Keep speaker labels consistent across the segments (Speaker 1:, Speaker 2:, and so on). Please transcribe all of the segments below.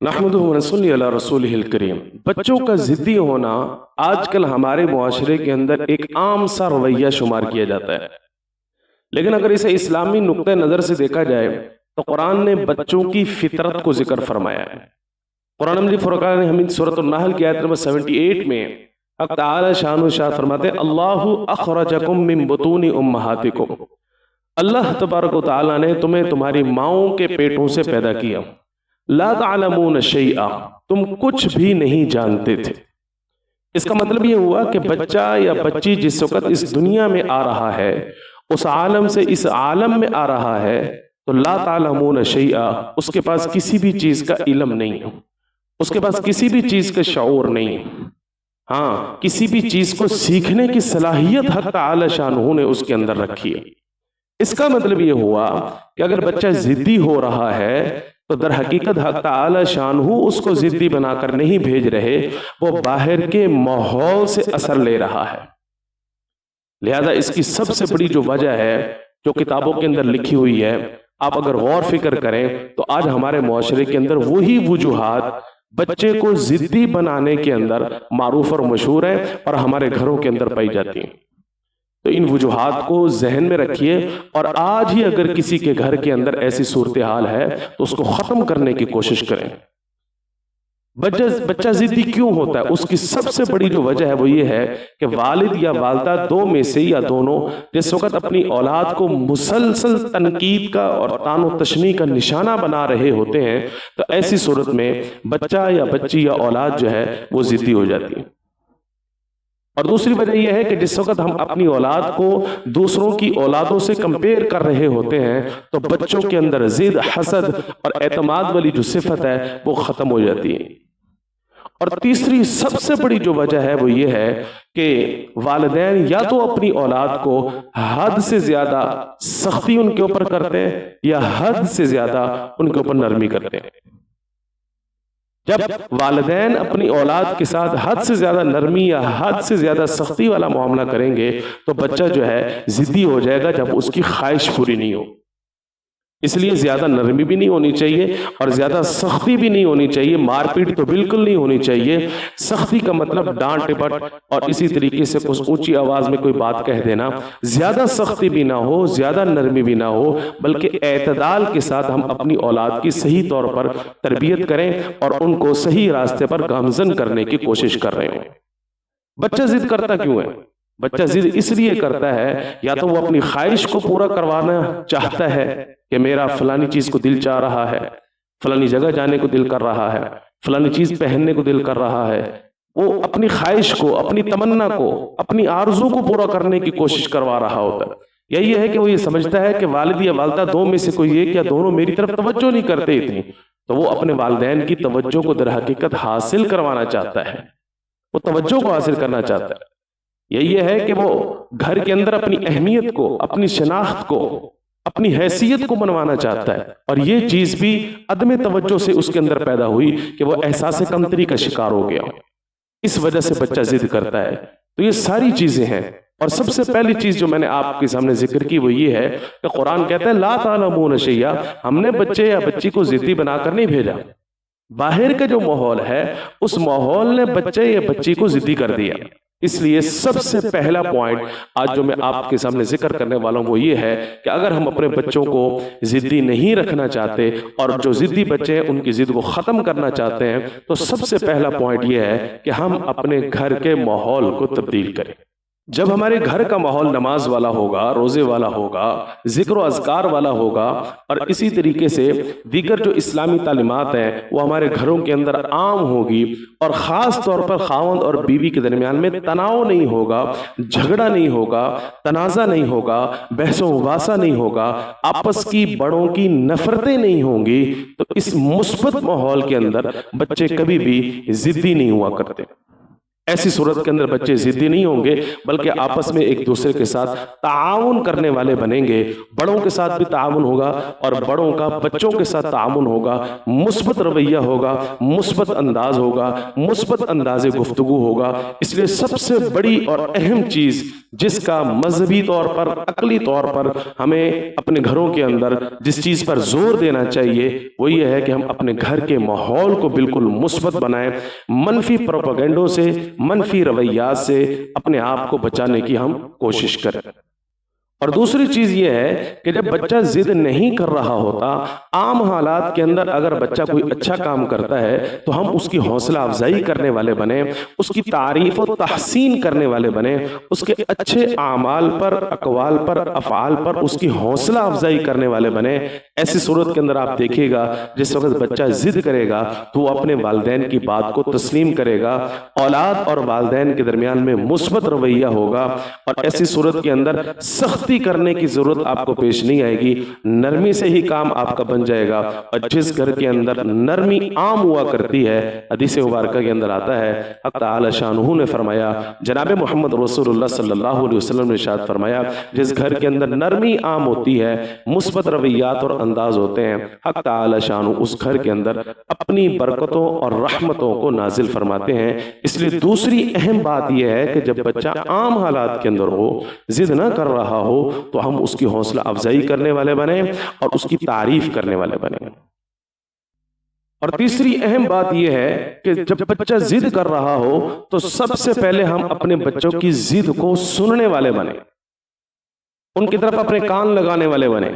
Speaker 1: نحمد رسول اللہ رسول کریم بچوں کا ضدی ہونا آج کل ہمارے معاشرے کے اندر ایک عام سا رویہ شمار کیا جاتا ہے۔ لیکن اگر اسے اسلامی نقطۂ نظر سے دیکھا جائے، تو قرآن نے بچوں کی فطرت کو ذکر فرمایا ہے۔ قرآن مجید فرقان نے ہمیں صورت النحل کی آیت نمبر 78 میں حق تعالی شان و شاہ فرماتے ہیں اللہ اخرجکم من بطون امہاتکم۔ اللہ تبارک و تعالی نے تمہیں تمہاری ماؤں کے پیٹوں سے پیدا کیا۔ لا تعلمون شیئا، تم کچھ بھی نہیں جانتے تھے۔ اس کا مطلب یہ ہوا کہ بچہ یا بچی جس وقت اس دنیا میں آ رہا ہے، اس عالم سے اس عالم میں آ رہا ہے، تو لا تعلمون شیئا، اس کے پاس کسی بھی چیز کا علم نہیں اس کے پاس کسی بھی چیز کا شعور نہیں۔ ہاں کسی بھی چیز کو سیکھنے کی صلاحیت حق تعالی شانہ نے اس کے اندر رکھی ہے۔ اس کا مطلب یہ ہوا کہ اگر بچہ زدی ہو رہا ہے تو در حقیقت حق تعالی شان اس کو زدی بنا کر نہیں بھیج رہے، وہ باہر کے ماحول سے اثر لے رہا ہے۔ لہذا اس کی سب سے بڑی جو وجہ ہے، جو کتابوں کے اندر لکھی ہوئی ہے، آپ اگر غور فکر کریں تو آج ہمارے معاشرے کے اندر وہی وجوہات بچے کو زدی بنانے کے اندر معروف اور مشہور ہیں اور ہمارے گھروں کے اندر پائی جاتی ہیں۔ تو ان وجوہات کو ذہن میں رکھیے اور آج ہی اگر کسی کے گھر کے اندر ایسی صورتحال ہے تو اس کو ختم کرنے کی کوشش کریں۔ بچہ ضدی کیوں ہوتا ہے؟ اس کی سب سے بڑی جو وجہ ہے وہ یہ ہے کہ والد یا والدہ دو میں سے یا دونوں جس وقت اپنی اولاد کو مسلسل تنقید کا اور تان و تشنی کا نشانہ بنا رہے ہوتے ہیں تو ایسی صورت میں بچہ یا بچی یا اولاد جو ہے وہ ضدی ہو جاتی ہے۔ اور دوسری وجہ یہ ہے کہ جس وقت ہم اپنی اولاد کو دوسروں کی اولادوں سے کمپیر کر رہے ہوتے ہیں، تو بچوں کے اندر زید حسد اور اعتماد والی جو صفت ہے، وہ ختم ہو جاتی ہے۔ اور تیسری سب سے بڑی جو وجہ ہے، وہ یہ ہے کہ والدین یا تو اپنی اولاد کو حد سے زیادہ سختی ان کے اوپر کرتے ہیں یا حد سے زیادہ ان کے اوپر نرمی کرتے ہیں۔ جب والدین اپنی اولاد کے ساتھ حد سے زیادہ نرمی یا حد سے زیادہ سختی والا معاملہ کریں گے، تو بچہ جو ہے زدی ہو جائے گا جب اس کی خواہش پوری نہیں ہو۔ اس لیے زیادہ نرمی بھی نہیں ہونی چاہیے اور زیادہ سختی بھی نہیں ہونی چاہیے۔ مار پیٹ تو بالکل نہیں ہونی چاہیے۔ سختی کا مطلب ڈانٹ ٹپٹ۔ اور اسی طریقے سے کچھ اونچی آواز میں کوئی بات کہہ دینا۔ زیادہ سختی بھی نہ ہو، زیادہ نرمی بھی نہ ہو، بلکہ اعتدال کے ساتھ ہم اپنی اولاد کی صحیح طور پر تربیت کریں اور ان کو صحیح راستے پر گامزن کرنے کی کوشش کر رہے ہوں۔ بچہ ضد کرتا کیوں ہے؟ بچہ ضد اس لیے کرتا ہے یا تو وہ اپنی خواہش کو پورا کروانا چاہتا ہے کہ میرا فلانی چیز کو دل چاہ رہا ہے فلانی جگہ جانے کو دل کر رہا ہے فلانی چیز پہننے کو دل کر رہا ہے۔ وہ اپنی خواہش کو اپنی تمنا کو اپنی آرزو کو پورا کرنے کی کوشش کروا رہا ہوتا ہے۔ یہی ہے کہ وہ یہ سمجھتا ہے کہ والد یا والدہ دو میں سے کوئی ایک یا دونوں میری طرف توجہ نہیں کرتے اتنی تو وہ اپنے والدین کی توجہ کو در حقیقت حاصل کروانا چاہتا ہے۔ وہ توجہ کو حاصل کرنا چاہتا ہے۔ یہی ہے کہ وہ گھر کے اندر اپنی اہمیت کو، اپنی شناخت کو، اپنی حیثیت کو منوانا چاہتا ہے۔ اور یہ چیز بھی عدم توجہ سے اس کے اندر پیدا ہوئی کہ وہ احساس کمتری کا شکار ہو گیا۔ اس وجہ سے بچہ ضد کرتا ہے۔ تو یہ ساری چیزیں ہیں۔ اور سب سے پہلی چیز جو میں نے آپ کے سامنے ذکر کی وہ یہ ہے کہ قرآن کہتا ہے، لا تعلمون شیعہ ہم نے بچے یا بچی کو ضدی بنا کر نہیں بھیجا۔ باہر کا جو ماحول ہے، اس ماحول نے بچے یا بچی کو ضدی کر دیا۔ اس لیے سب سے پہلا پوائنٹ آج جو میں آپ کے سامنے ذکر کرنے والا ہوں وہ یہ ہے کہ اگر ہم اپنے بچوں کو ضدی نہیں رکھنا چاہتے اور جو ضدی بچے ہیں، ان کی ضد کو ختم کرنا چاہتے ہیں، تو سب سے پہلا پوائنٹ یہ ہے کہ ہم اپنے گھر کے ماحول کو تبدیل کریں۔ جب ہمارے گھر کا ماحول نماز والا ہوگا، روزے والا ہوگا، ذکر و اذکار والا ہوگا، اور اسی طریقے سے دیگر جو اسلامی تعلیمات ہیں، وہ ہمارے گھروں کے اندر عام ہوگی، اور خاص طور پر خاوند اور بیوی کے درمیان میں تناؤ نہیں ہوگا، جھگڑا نہیں ہوگا، تنازع نہیں ہوگا، بحث و وباسا نہیں ہوگا، آپس کی بڑوں کی نفرتیں نہیں ہوں گی، تو اس مثبت ماحول کے اندر بچے کبھی بھی ضدی نہیں ہوا کرتے۔ ایسی صورت کے اندر بچے ضدی نہیں ہوں گے، بلکہ آپس میں ایک دوسرے کے ساتھ تعاون کرنے والے بنیں گے۔ بڑوں کے ساتھ بھی تعاون ہوگا اور بڑوں کا بچوں کے ساتھ تعاون ہوگا۔ مثبت رویہ ہوگا، مثبت انداز ہوگا، مثبت انداز گفتگو ہوگا۔ اس لیے سب سے بڑی اور اہم چیز جس کا مذہبی طور پر، عقلی طور پر ہمیں اپنے گھروں کے اندر جس چیز پر زور دینا چاہیے، وہ یہ ہے کہ ہم اپنے گھر کے ماحول کو بالکل مثبت بنائیں۔ منفی پروپیگنڈوں سے منفی رویات سے اپنے آپ کو بچانے کی ہم کوشش کریں۔ اور دوسری چیز یہ ہے کہ جب بچہ زد نہیں کر رہا ہوتا، عام حالات کے اندر اگر بچہ کوئی اچھا کام کرتا ہے، تو ہم اس کی حوصلہ افزائی کرنے والے بنے اس کی تعریف و تحسین کرنے والے بنے اس کے اچھے اعمال پر، اقوال پر، افعال پر اس کی حوصلہ افزائی کرنے والے بنے ایسی صورت کے اندر آپ دیکھیے گا، جس وقت بچہ زد کرے گا، تو وہ اپنے والدین کی بات کو تسلیم کرے گا۔ اولاد اور والدین کے درمیان میں مثبت رویہ ہوگا۔ اور ایسی صورت کے اندر سخت سختی کرنے کی ضرورت آپ کو پیش نہیں آئے گی۔ نرمی سے ہی کام آپ کا بن جائے گا۔ اور جس گھر کے اندر نرمی عام ہوا کرتی ہے، حدیث مبارکہ کے اندر آتا ہے۔ حق تعالی شانہ نے فرمایا، جناب محمد رسول اللہ صلی اللہ علیہ وسلم نے اشارت فرمایا، جس گھر کے اندر نرمی عام ہوتی ہے، مثبت رویات اور انداز ہوتے ہیں حق تعالی شانہ اس گھر کے اندر اپنی برکتوں اور رحمتوں کو نازل فرماتے ہیں۔ اس لیے دوسری اہم بات یہ ہے کہ جب بچہ عام حالات کے اندر ہو زد نہ کر رہا ہو تو ہم اس کی حوصلہ افزائی کرنے والے بنے اور اس کی تعریف کرنے والے بنے اور تیسری اہم بات یہ ہے کہ جب بچہ زد کر رہا ہو تو سب سے پہلے ہم اپنے بچوں کی زد کو سننے والے بنے ان کی طرف اپنے کان لگانے والے بنے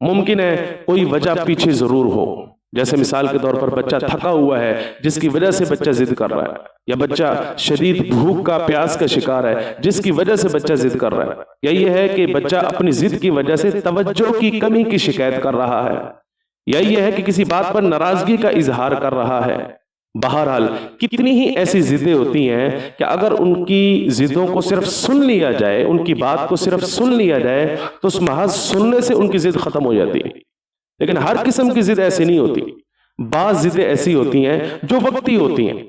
Speaker 1: ممکن ہے کوئی وجہ پیچھے ضرور ہو۔ جیسے مثال کے طور پر بچہ تھکا ہوا ہے جس کی وجہ سے بچہ ضد کر رہا ہے یا بچہ شدید بھوک کا پیاس کا شکار ہے جس کی وجہ سے بچہ ضد کر رہا ہے۔ یا یہ ہے کہ بچہ اپنی ضد کی وجہ سے توجہ کی کمی کی شکایت کر رہا ہے۔ یا یہ ہے کہ کسی بات پر ناراضگی کا اظہار کر رہا ہے۔ بہرحال کتنی ہی ایسی ضدیں ہوتی ہیں کہ اگر ان کی ضدوں کو صرف سن لیا جائے ان کی بات کو صرف سن لیا جائے تو اس محض سننے سے ان کی ضد ختم ہو جاتی۔ ہے لیکن ہر قسم کی ضد ایسی نہیں ہوتی۔ بعض ضدیں ایسی ہوتی ہیں جو وقتی ہوتی ہیں۔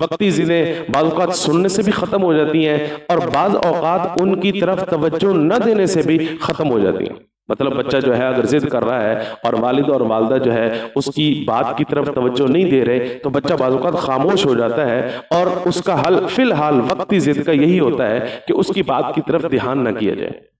Speaker 1: وقتی ضدیں بعض اوقات سننے سے بھی ختم ہو جاتی ہیں اور بعض اوقات ان کی طرف توجہ نہ دینے سے بھی ختم ہو جاتی ہیں۔ مطلب بچہ جو ہے اگر ضد کر رہا ہے اور والد اور والدہ جو ہے اس کی بات کی طرف توجہ نہیں دے رہے تو بچہ بعض اوقات خاموش ہو جاتا ہے اور اس کا حل فی الحال وقتی ضد کا یہی ہوتا ہے کہ اس کی بات کی طرف دھیان نہ کیا جائے۔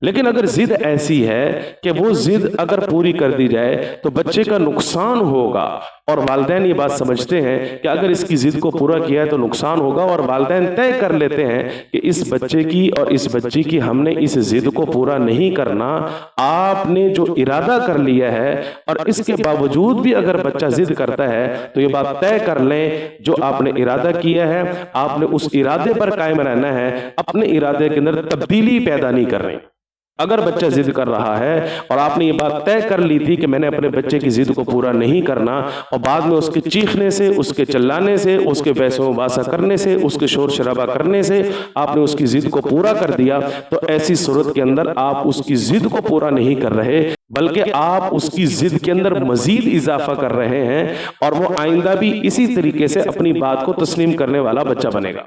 Speaker 1: لیکن اگر زد ایسی ہے کہ وہ زد اگر پوری کر دی جائے تو بچے کا نقصان ہوگا۔ اور والدین یہ بات سمجھتے ہیں کہ اگر اس کی زد کو پورا کیا ہے تو نقصان ہوگا اور والدین طے کر لیتے ہیں کہ اس بچے کی اور اس بچی کی ہم نے اس زد کو پورا نہیں کرنا۔ آپ نے جو ارادہ کر لیا ہے اور اس کے باوجود بھی اگر بچہ زد کرتا ہے تو یہ بات طے کر لیں جو آپ نے ارادہ کیا ہے۔ آپ نے اس ارادے پر قائم رہنا ہے، اپنے ارادے کے اندر تبدیلی پیدا نہیں کر رہے۔ اگر بچہ ضد کر رہا ہے اور آپ نے یہ بات طے کر لی تھی کہ میں نے اپنے بچے کی ضد کو پورا نہیں کرنا اور بعد میں اس کے چیخنے سے اس کے چلانے سے اس کے پیسوں باسا کرنے سے اس کے شور شرابہ کرنے سے آپ نے اس کی ضد کو پورا کر دیا تو ایسی صورت کے اندر آپ اس کی ضد کو پورا نہیں کر رہے بلکہ آپ اس کی ضد کے اندر مزید اضافہ کر رہے ہیں اور وہ آئندہ بھی اسی طریقے سے اپنی بات کو تسلیم کرنے والا بچہ بنے گا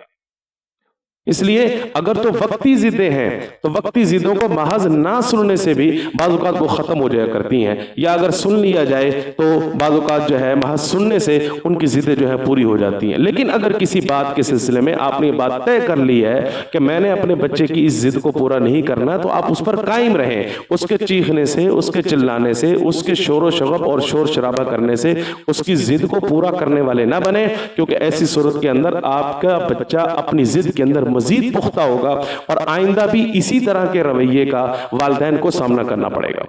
Speaker 1: اس لیے اگر تو وقتی ضدیں ہیں، تو وقتی ضدوں کو محض نہ سننے سے بھی بعض اوقات وہ ختم ہو جایا کرتی ہیں۔ یا اگر سن لیا جائے، تو بعض اوقات جو ہے محض سننے سے ان کی ضدیں جو ہے پوری ہو جاتی ہیں۔ لیکن اگر کسی بات کے سلسلے میں آپ نے یہ بات طے کر لی ہے کہ میں نے اپنے بچے کی اس ضد کو پورا نہیں کرنا، تو آپ اس پر قائم رہیں۔ اس کے چیخنے سے، اس کے چلانے سے، اس کے شور و شغب اور شور شرابہ کرنے سے اس کی ضد کو پورا کرنے والے نہ بنے کیونکہ ایسی صورت کے اندر آپ کا بچہ اپنی ضد کے اندر مزید پختہ ہوگا اور آئندہ بھی اسی طرح کے رویے کا والدین کو سامنا کرنا پڑے گا۔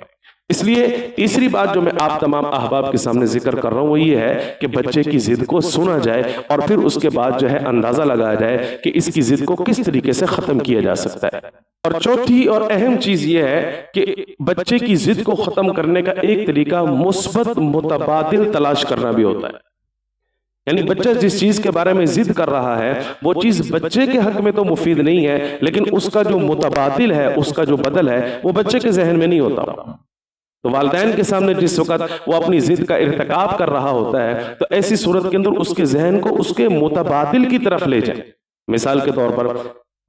Speaker 1: اس لیے تیسری بات جو میں آپ تمام احباب کے سامنے ذکر کر رہا ہوں وہ یہ ہے کہ بچے کی ضد کو سنا جائے اور پھر اس کے بعد جو ہے اندازہ لگایا جائے کہ اس کی ضد کو کس طریقے سے ختم کیا جا سکتا ہے۔ اور چوتھی اور اہم چیز یہ ہے کہ بچے کی ضد کو ختم کرنے کا ایک طریقہ مثبت متبادل تلاش کرنا بھی ہوتا ہے۔ یعنی بچہ جس چیز کے بارے میں ضد کر رہا ہے وہ چیز بچے کے حق میں تو مفید نہیں ہے لیکن اس کا جو متبادل ہے اس کا جو بدل ہے وہ بچے کے ذہن میں نہیں ہوتا۔ تو والدین کے سامنے جس وقت وہ اپنی ضد کا ارتکاب کر رہا ہوتا ہے تو ایسی صورت کے اندر اس کے ذہن کو اس کے متبادل کی طرف لے جائیں مثال کے طور پر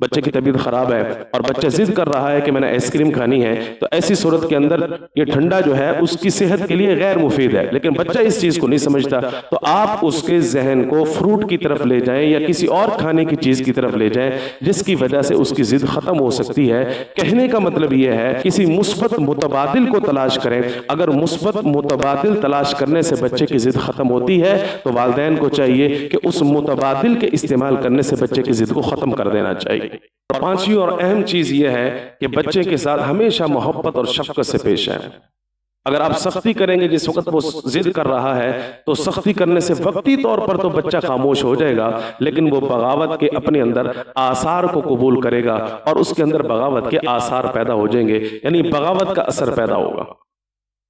Speaker 1: بچے کی طبیعت خراب ہے اور بچہ ضد کر رہا ہے کہ میں نے آئس کریم کھانی ہے، تو ایسی صورت کے اندر یہ ٹھنڈا جو ہے، اس کی صحت کے لیے غیر مفید ہے۔ لیکن بچہ اس چیز کو نہیں سمجھتا، تو آپ اس کے ذہن کو فروٹ کی طرف لے جائیں یا کسی اور کھانے کی چیز کی طرف لے جائیں، جس کی وجہ سے اس کی ضد ختم ہو سکتی ہے۔ کہنے کا مطلب یہ ہے، کسی مثبت متبادل کو تلاش کریں۔ اگر مثبت متبادل تلاش کرنے سے بچے کی ضد ختم ہوتی ہے، تو والدین کو چاہیے کہ اس متبادل کے استعمال کرنے سے بچے کی ضد کو ختم کر دینا چاہیے۔ پانچویں اور اہم چیز یہ ہے کہ بچے کے ساتھ ہمیشہ محبت اور شفقت سے پیش آئیں۔ اگر آپ سختی کریں گے جس وقت وہ ضد کر رہا ہے، تو سختی کرنے سے وقتی طور پر تو بچہ خاموش ہو جائے گا، لیکن وہ بغاوت کے اپنے اندر آثار کو قبول کرے گا اور اس کے اندر بغاوت کے آثار پیدا ہو جائیں گے یعنی بغاوت کا اثر پیدا ہوگا۔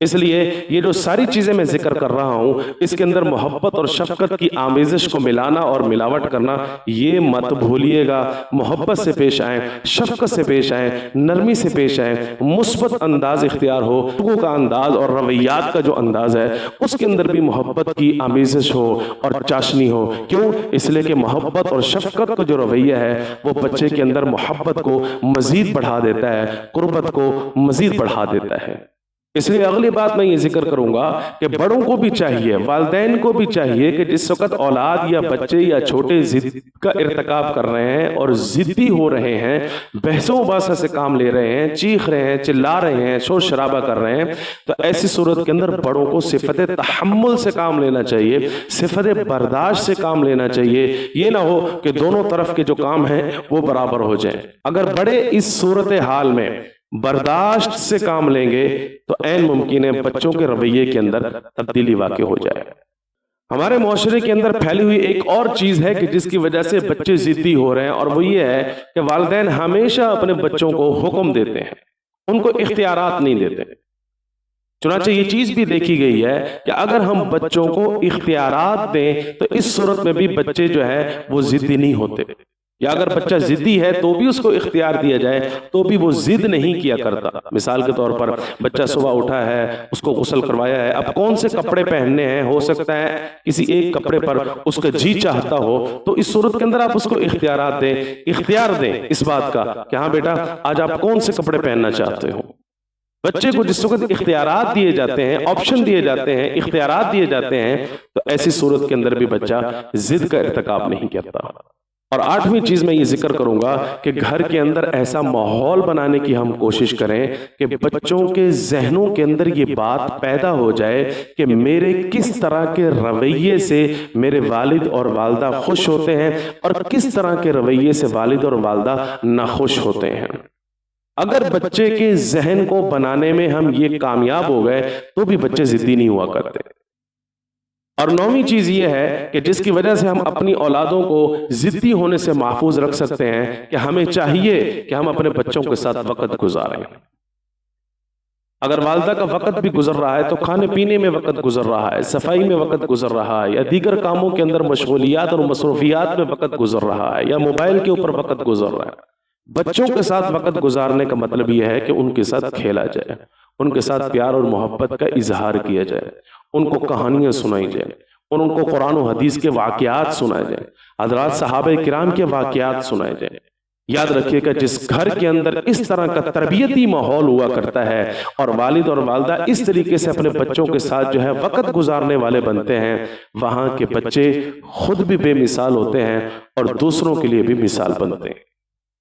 Speaker 1: اس لیے یہ جو ساری چیزیں میں ذکر کر رہا ہوں، اس کے اندر محبت اور شفقت کی آمیزش کو ملانا اور ملاوٹ کرنا، یہ مت بھولیے گا۔ محبت سے پیش آئیں، شفقت سے پیش آئیں، نرمی سے پیش آئیں۔ مثبت انداز اختیار ہو کا انداز اور رویات کا جو انداز ہے، اس کے اندر بھی محبت کی آمیزش ہو اور چاشنی ہو۔ کیوں؟ اس لیے کہ محبت اور شفقت کا جو رویہ ہے، وہ بچے کے اندر محبت کو مزید بڑھا دیتا ہے، قربت کو مزید بڑھا دیتا ہے۔ اس لیے اگلی بات میں یہ ذکر کروں گا کہ بڑوں کو بھی چاہیے، والدین کو بھی چاہیے کہ جس وقت اولاد یا بچے یا چھوٹے ضد کا ارتکاب کر رہے ہیں اور ضدی ہو رہے ہیں، بحثوں باسا سے کام لے رہے ہیں، چیخ رہے ہیں، چلا رہے ہیں، شور شرابہ کر رہے ہیں، تو ایسی صورت کے اندر بڑوں کو صفت تحمل سے کام لینا چاہیے، صفت برداشت سے کام لینا چاہیے۔ یہ نہ ہو کہ دونوں طرف کے جو کام ہیں وہ برابر ہو جائیں۔ اگر بڑے اس صورت حال میں برداشت سے کام لیں گے تو این ممکن ہے بچوں کے رویے کے اندر تبدیلی واقع ہو جائے۔ ہمارے معاشرے کے اندر پھیلی ہوئی ایک اور چیز ہے کہ جس کی وجہ سے بچے ضدی ہو رہے ہیں اور وہ یہ ہے کہ والدین ہمیشہ اپنے بچوں کو حکم دیتے ہیں۔ ان کو اختیارات نہیں دیتے۔ چنانچہ یہ چیز بھی دیکھی گئی ہے کہ اگر ہم بچوں کو اختیارات دیں تو اس صورت میں بھی بچے جو ہے وہ ضدی نہیں ہوتے۔ یا اگر بچہ زدی ہے تو بھی اس کو اختیار دیا جائے، تو بھی وہ زد نہیں کیا کرتا۔ مثال کے طور پر بچہ صبح اٹھا ہے، اس کو غسل کروایا ہے۔ اب کون سے کپڑے پہننے ہیں؟ ہو سکتا ہے کسی ایک کپڑے پر اس کا جی چاہتا ہو، تو اس صورت کے اندر آپ اس کو اختیارات دیں، اختیار دیں اس بات کا کہ ہاں بیٹا، آج آپ کون سے کپڑے پہننا چاہتے ہو؟ بچے کو جس وقت اختیارات دیے جاتے ہیں آپشن دیے جاتے ہیں، اختیارات دیے جاتے ہیں، تو ایسی صورت کے اندر بھی بچہ زد کا ارتکاب نہیں کرتا۔ اور آٹھویں چیز میں یہ ذکر کروں گا کہ گھر کے اندر ایسا ماحول بنانے کی ہم کوشش کریں کہ بچوں کے ذہنوں کے اندر یہ بات پیدا ہو جائے کہ میرے کس طرح کے رویے سے میرے والد اور والدہ خوش ہوتے ہیں اور کس طرح کے رویے سے والد اور والدہ ناخوش ہوتے ہیں۔ اگر بچے کے ذہن کو بنانے میں ہم یہ کامیاب ہو گئے تو بھی بچے ضدی نہیں ہوا کرتے۔ اور نومی چیز یہ ہے کہ جس کی وجہ سے ہم اپنی اولادوں کو ضدی ہونے سے محفوظ رکھ سکتے ہیں کہ ہمیں چاہیے کہ ہم اپنے بچوں کے ساتھ وقت گزاریں۔ اگر والدہ کا وقت بھی گزر رہا ہے تو کھانے پینے میں وقت گزر رہا ہے، صفائی میں وقت گزر رہا ہے، یا دیگر کاموں کے اندر مشغولیات اور مصروفیات میں وقت گزر رہا ہے، یا موبائل کے اوپر وقت گزر رہا ہے۔ بچوں کے ساتھ وقت گزارنے کا مطلب یہ ہے کہ ان کے ساتھ کھیلا جائے، ان کے ساتھ پیار اور محبت کا اظہار کیا جائے۔ ان کو کہانیاں سنائی جائیں اور ان کو قرآن و حدیث کے واقعات سنائے جائیں۔ حضرات صحابہ کرام کے واقعات سنائے جائیں۔ یاد رکھیے گا جس گھر کے اندر اس طرح کا تربیتی ماحول ہوا کرتا ہے اور والد اور والدہ اس طریقے سے اپنے بچوں کے ساتھ جو ہے وقت گزارنے والے بنتے ہیں، وہاں کے بچے خود بھی بے مثال ہوتے ہیں اور دوسروں کے لیے بھی مثال بنتے ہیں۔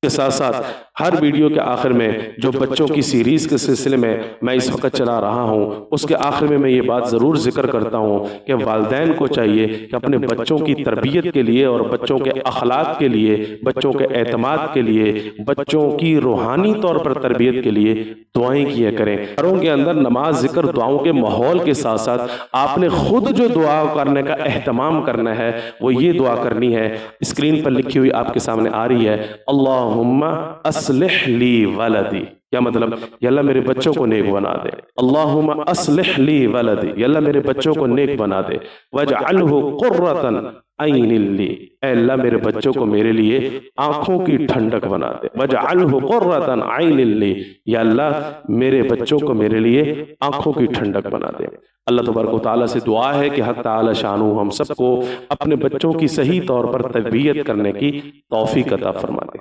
Speaker 1: کے ساتھ ساتھ ہر ویڈیو کے آخر میں جو بچوں کی سیریز کے سلسلے میں میں اس وقت چلا رہا ہوں، اس کے آخر میں میں یہ بات ضرور ذکر کرتا ہوں کہ والدین کو چاہیے کہ اپنے بچوں کی تربیت کے لیے اور بچوں کے اخلاق کے لیے، بچوں کے اعتماد کے لیے، بچوں کی روحانی طور پر تربیت کے لیے دعائیں کیا کریں۔ گھروں کے اندر نماز ذکر دعاؤں کے ماحول کے ساتھ ساتھ آپ نے خود جو دعا کرنے کا اہتمام کرنا ہے، وہ یہ دعا کرنی ہے۔ اسکرین پر لکھی ہوئی آپ کے سامنے آ رہی ہے، اللہ اللہم اصلح لی ولدی۔ کیا مطلب؟ یا اللہ میرے بچوں کو نیک بنا دے۔ اللہم اصلح لی ولدی۔ یا اللہ میرے بچوں کو نیک بنا دے۔ وجعلہ قرۃ عین لی۔ اے اللہ میرے بچوں کو میرے لیے آنکھوں کی ٹھنڈک بنا دے۔ وجعلہ قرۃ عین لی۔ یا اللہ میرے بچوں کو میرے لیے آنکھوں کی ٹھنڈک بنا دے۔ اللہ تبارک و تعالیٰ سے دعا ہے کہ حق تعالی شانو ہم سب کو اپنے بچوں کی صحیح طور پر تربیت کرنے کی توفیق عطا فرما دے۔